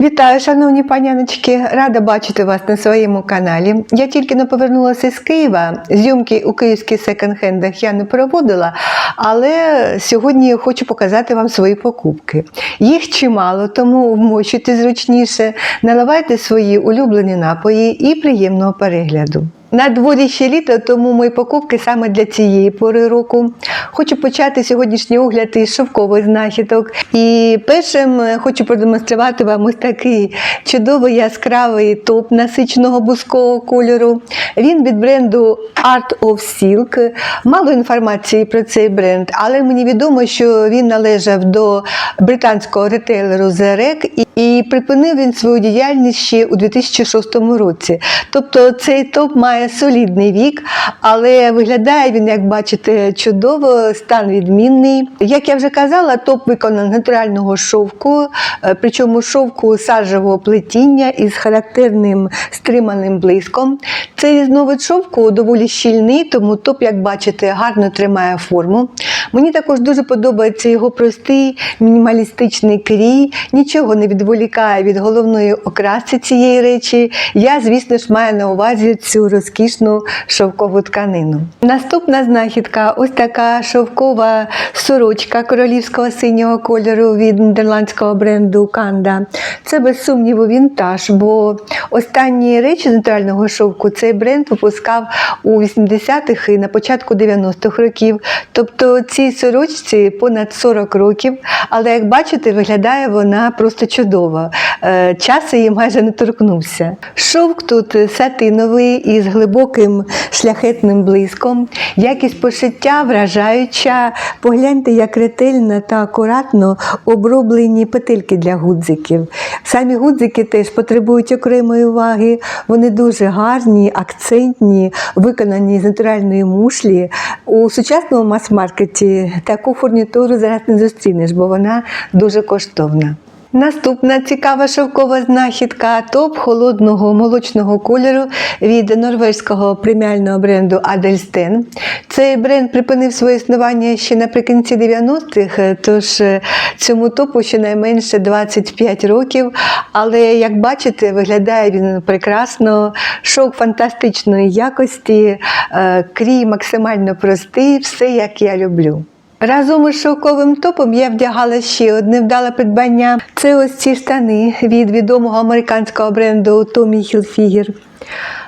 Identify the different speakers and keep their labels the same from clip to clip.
Speaker 1: Вітаю, шановні паняночки! Рада бачити вас на своєму каналі. Я тільки не повернулася з Києва. Зйомки у київських секонд-хендах я не проводила, але сьогодні хочу показати вам свої покупки. Їх чимало, тому вмочуйте зручніше, наливайте свої улюблені напої і приємного перегляду. На дворі ще літо, тому мої покупки саме для цієї пори року. Хочу почати сьогоднішній огляд із шовкових знахідок. І першим е, хочу продемонструвати вам ось такий чудовий яскравий топ насиченого бузького кольору. Він від бренду Art of Silk. Мало інформації про цей бренд, але мені відомо, що він належав до британського ретейлеру ZREC і, і припинив він свою діяльність ще у 2006 році. Тобто цей топ має солідний вік, але виглядає він, як бачите, чудово, стан відмінний. Як я вже казала, топ виконаний натурального шовку, е, причому шовку саджевого плетіння із характерним стриманим блиском. Цей різновид шовку доволі щільний, тому топ, як бачите, гарно тримає форму. Мені також дуже подобається його простий мінімалістичний крій, нічого не відволікає від головної окраси цієї речі. Я, звісно ж, маю на увазі цю розкішну шовкову тканину. Наступна знахідка ось така шовкова сорочка королівського синього кольору від нідерландського бренду Канда. Це без сумніву вінтаж, бо останні речі з шовку цей бренд випускав у 80-х і на початку 90-х років. Тобто цій сорочці понад 40 років, але як бачите, виглядає вона просто чудово. Е, Час її майже не торкнувся. Шовк тут сатиновий із глибоким шляхетним блиском, якість пошиття вражаюча. Погляньте, як ретельно та акуратно оброблені петельки для гудзиків. Самі гудзики теж потребують окремої уваги. Вони дуже гарні, акцентні, виконані з натуральної мушлі. У сучасному мас-маркеті таку фурнітуру зараз не зустрінеш, бо вона дуже коштовна. Наступна цікава шовкова знахідка топ холодного молочного кольору від норвезького преміального бренду Adelsten. Цей бренд припинив своє існування ще наприкінці 90-х, тож е, цьому топу щонайменше 25 років. Але як бачите, виглядає він прекрасно, шовк фантастичної якості, е, крій максимально простий, все як я люблю. Разом із шовковим топом я вдягала ще одне вдале придбання. Це ось ці штани від відомого американського бренду Tommy Hilfiger.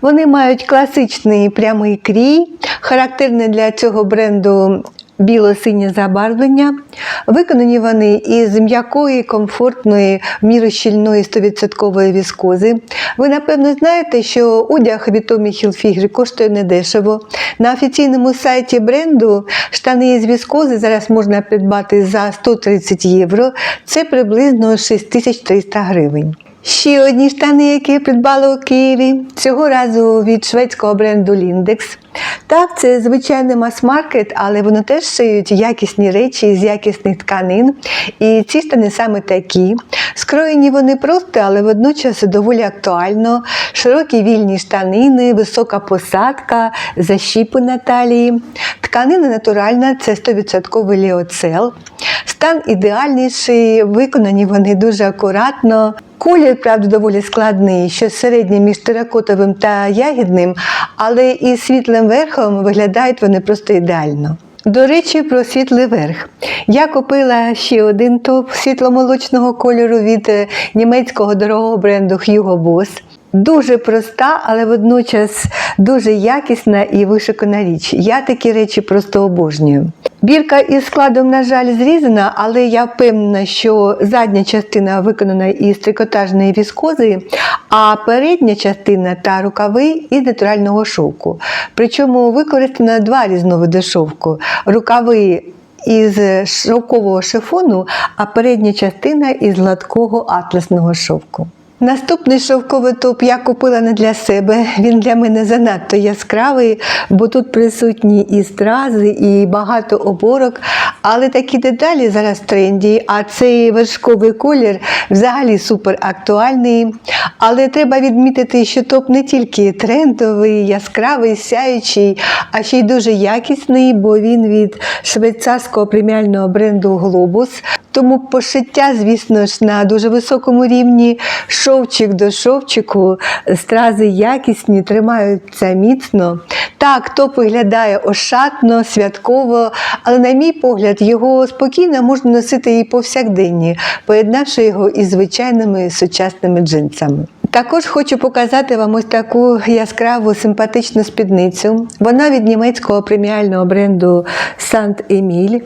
Speaker 1: Вони мають класичний прямий крій, характерний для цього бренду біло-синє забарвлення. Виконані вони із м'якої, комфортної, в міру щільної 100% віскози. Ви, напевно, знаєте, що одяг від Tommy Hilfiger коштує недешево. На офіційному сайті бренду штани з віскози зараз можна придбати за 130 євро. Це приблизно 6300 гривень. Ще одні штани, які я придбала у Києві, цього разу від шведського бренду Lindex. Так, це звичайний мас-маркет, але вони теж шиють якісні речі з якісних тканин. І ці штани саме такі. Скроєні вони просто, але водночас доволі актуально. Широкі вільні штанини, висока посадка, защіпи на талії. Тканина натуральна, це 100% ліоцел. Стан ідеальніший, виконані вони дуже акуратно. Колір, правда, доволі складний, що середній між теракотовим та ягідним, але із світлим верхом виглядають вони просто ідеально. До речі, про світлий верх. Я купила ще один топ світломолочного кольору від е, німецького дорогого бренду Hugo Boss. Дуже проста, але водночас дуже якісна і вишукана річ. Я такі речі просто обожнюю. Бірка із складом, на жаль, зрізана, але я впевнена, що задня частина виконана із трикотажної віскози, а передня частина та рукави із натурального шовку. Причому використано два різновиди шовку. Рукави із шовкового шифону, а передня частина із гладкого атласного шовку. Наступний шовковий топ я купила не для себе. Він для мене занадто яскравий, бо тут присутні і стрази, і багато оборок. Але такі деталі зараз в тренді, а цей вершковий колір взагалі супер актуальний. Але треба відмітити, що топ не тільки трендовий, яскравий, сяючий, а ще й дуже якісний, бо він від швейцарського преміального бренду Globus. Тому пошиття, звісно ж, на дуже високому рівні, шовчик до шовчику, стрази якісні, тримаються міцно. Так, топ виглядає ошатно, святково, але, на мій погляд, його спокійно можна носити і повсякденні, поєднавши його із звичайними сучасними джинсами. Також хочу показати вам ось таку яскраву симпатичну спідницю. Вона від німецького преміального бренду Сант Еміль.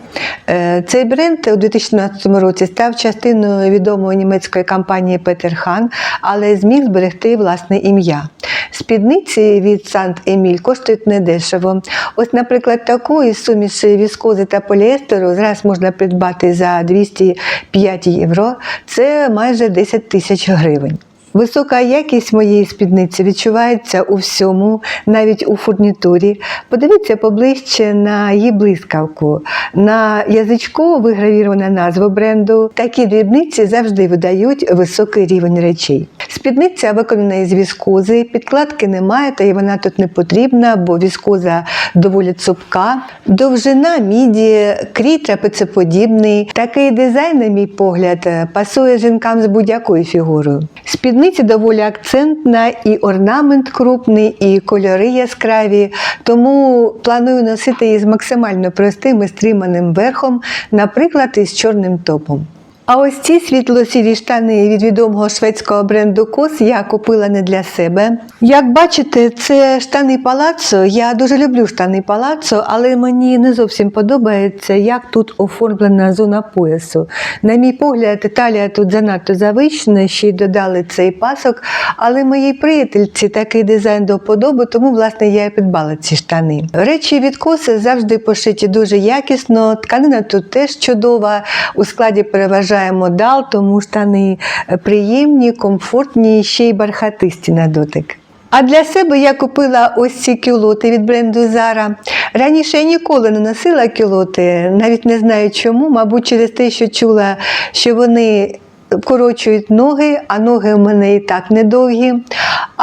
Speaker 1: Цей бренд у 2012 році став частиною відомої німецької компанії Петер Хан, але зміг зберегти власне ім'я. Спідниці від Сант Еміль коштують недешево. Ось, наприклад, таку із суміші віскози та поліестеру зараз можна придбати за 205 євро. Це майже 10 тисяч гривень. Висока якість моєї спідниці відчувається у всьому, навіть у фурнітурі. Подивіться поближче на її блискавку. На язичку вигравірована назва бренду. Такі дрібниці завжди видають високий рівень речей. Спідниця виконана із віскози, підкладки немає, та й вона тут не потрібна, бо віскоза доволі цупка. Довжина міді, крій трапецеподібний. Такий дизайн, на мій погляд, пасує жінкам з будь-якою фігурою. Спідниця доволі акцентна, і орнамент крупний, і кольори яскраві, тому планую носити її з максимально простим і стриманим верхом, наприклад, із чорним топом. А ось ці світло-сірі штани від відомого шведського бренду Кос я купила не для себе. Як бачите, це штани палаццо. Я дуже люблю штани палаццо, але мені не зовсім подобається, як тут оформлена зона поясу. На мій погляд, талія тут занадто завищена, ще й додали цей пасок. Але моїй приятельці такий дизайн до вподоби, тому власне я і придбала ці штани. Речі від коси завжди пошиті дуже якісно. Тканина тут теж чудова. У складі переважає модал, тому штани приємні, комфортні, ще й бархатисті на дотик. А для себе я купила ось ці кюлоти від бренду Zara. Раніше я ніколи не носила кюлоти, навіть не знаю чому, мабуть, через те, що чула, що вони корочують ноги, а ноги у мене і так недовгі.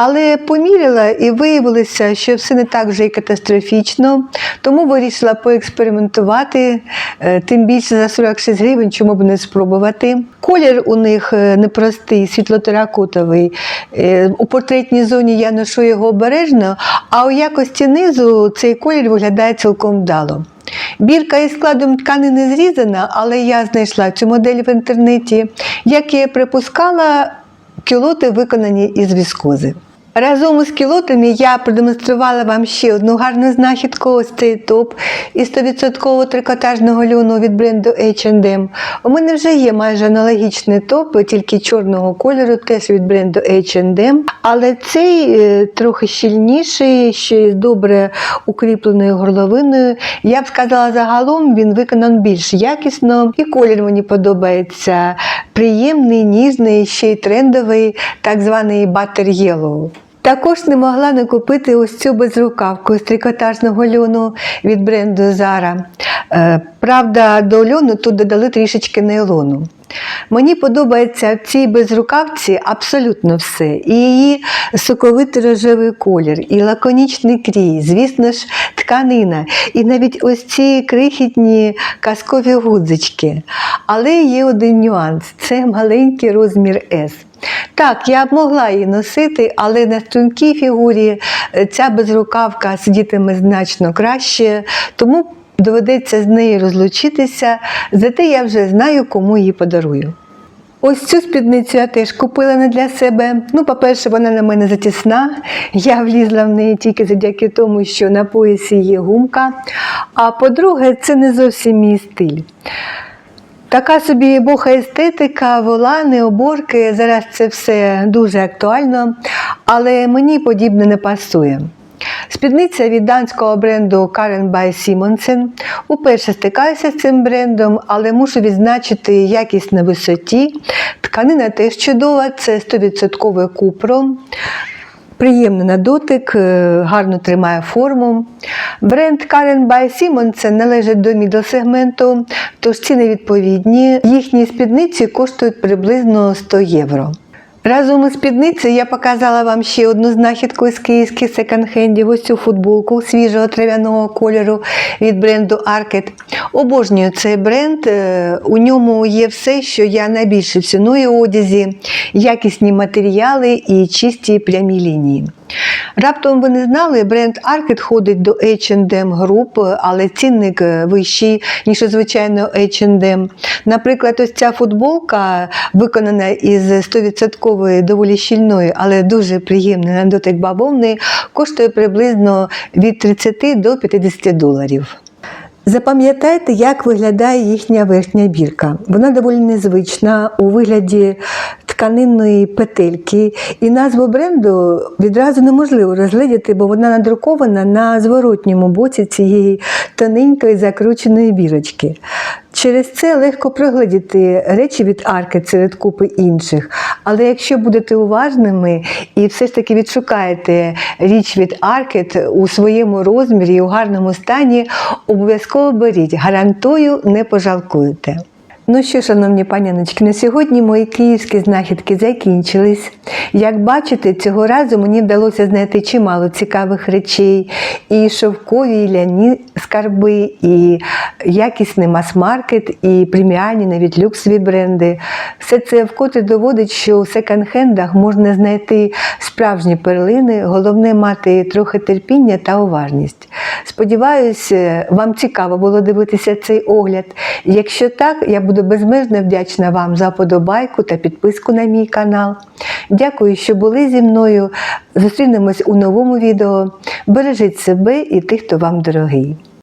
Speaker 1: Але поміряла і виявилося, що все не так вже й катастрофічно, тому вирішила поекспериментувати, е, тим більше за 46 гривень, чому б не спробувати. Колір у них е, непростий, світлотеракотовий. Е, У портретній зоні я ношу його обережно, а у якості низу цей колір виглядає цілком вдало. Бірка із складом тканини зрізана, але я знайшла цю модель в інтернеті. Як я припускала, кюлоти виконані із віскози. Разом із кілотами я продемонструвала вам ще одну гарну знахідку, ось цей топ із 100% трикотажного льону від бренду H&M. У мене вже є майже аналогічний топ, тільки чорного кольору, теж від бренду H&M. Але цей е, трохи щільніший, ще з добре укріпленою горловиною. Я б сказала, загалом він виконан більш якісно, і колір мені подобається. Приємний, ніжний, ще й трендовий, так званий Butter Yellow. Також не могла не купити ось цю безрукавку з трикотажного льону від бренду Zara. Е, Правда, до льону тут додали трішечки нейлону. Мені подобається в цій безрукавці абсолютно все. І її соковитий рожевий колір, і лаконічний крій, звісно ж, тканина, і навіть ось ці крихітні казкові гудзички. Але є один нюанс це маленький розмір S. Так, я б могла її носити, але на стрункій фігурі е, ця безрукавка сидітиме значно краще, тому доведеться з нею розлучитися, зате я вже знаю, кому її подарую. Ось цю спідницю я теж купила не для себе. Ну, по-перше, вона на мене затісна. Я влізла в неї тільки завдяки тому, що на поясі є гумка. А по-друге, це не зовсім мій стиль. Така собі боха естетика, волани, оборки. Зараз це все дуже актуально, але мені подібне не пасує. Спідниця від данського бренду Karen by Simonsen. Уперше стикаюся з цим брендом, але мушу відзначити якість на висоті. Тканина теж чудова, це 100% купро. Приємно на дотик, е, гарно тримає форму. Бренд Karen by Simonsen належить до мідл-сегменту, тож ціни відповідні. Їхні спідниці коштують приблизно 100 євро. Разом із спідницею я показала вам ще одну знахідку з київських секонд-хендів. Ось цю футболку свіжого трав'яного кольору від бренду Arket. Обожнюю цей бренд. Е, У ньому є все, що я найбільше ціную одязі, якісні матеріали і чисті прямі лінії. Раптом ви не знали, бренд Arket ходить до H&M Group, але цінник е, вищий, ніж у звичайного H&M. Наприклад, ось ця футболка виконана із 100% доволі щільної, але дуже приємної на дотик бавовни, коштує приблизно від 30 до 50 доларів. Запам'ятайте, як виглядає їхня верхня бірка. Вона доволі незвична у вигляді тканинної петельки, і назву бренду відразу неможливо розглядіти, бо вона надрукована на зворотньому боці цієї тоненької закрученої бірочки. Через це легко проглядіти речі від арки серед купи інших. Але якщо будете уважними і все ж таки відшукаєте річ від Аркет у своєму розмірі і у гарному стані, обов'язково беріть. Гарантую, не пожалкуєте. Ну що, шановні паняночки, на сьогодні мої київські знахідки закінчились. Як бачите, цього разу мені вдалося знайти чимало цікавих речей, і шовкові, і ляні скарби, і якісний мас-маркет, і преміальні навіть люксові бренди. Все це вкотре доводить, що у секонд-хендах можна знайти справжні перлини, головне мати трохи терпіння та уважність. Сподіваюсь, вам цікаво було дивитися цей огляд. Якщо так, я буду безмежно вдячна вам за подобайку та підписку на мій канал. Дякую, що були зі мною. Зустрінемось у новому відео. Бережіть себе і тих, хто вам дорогий.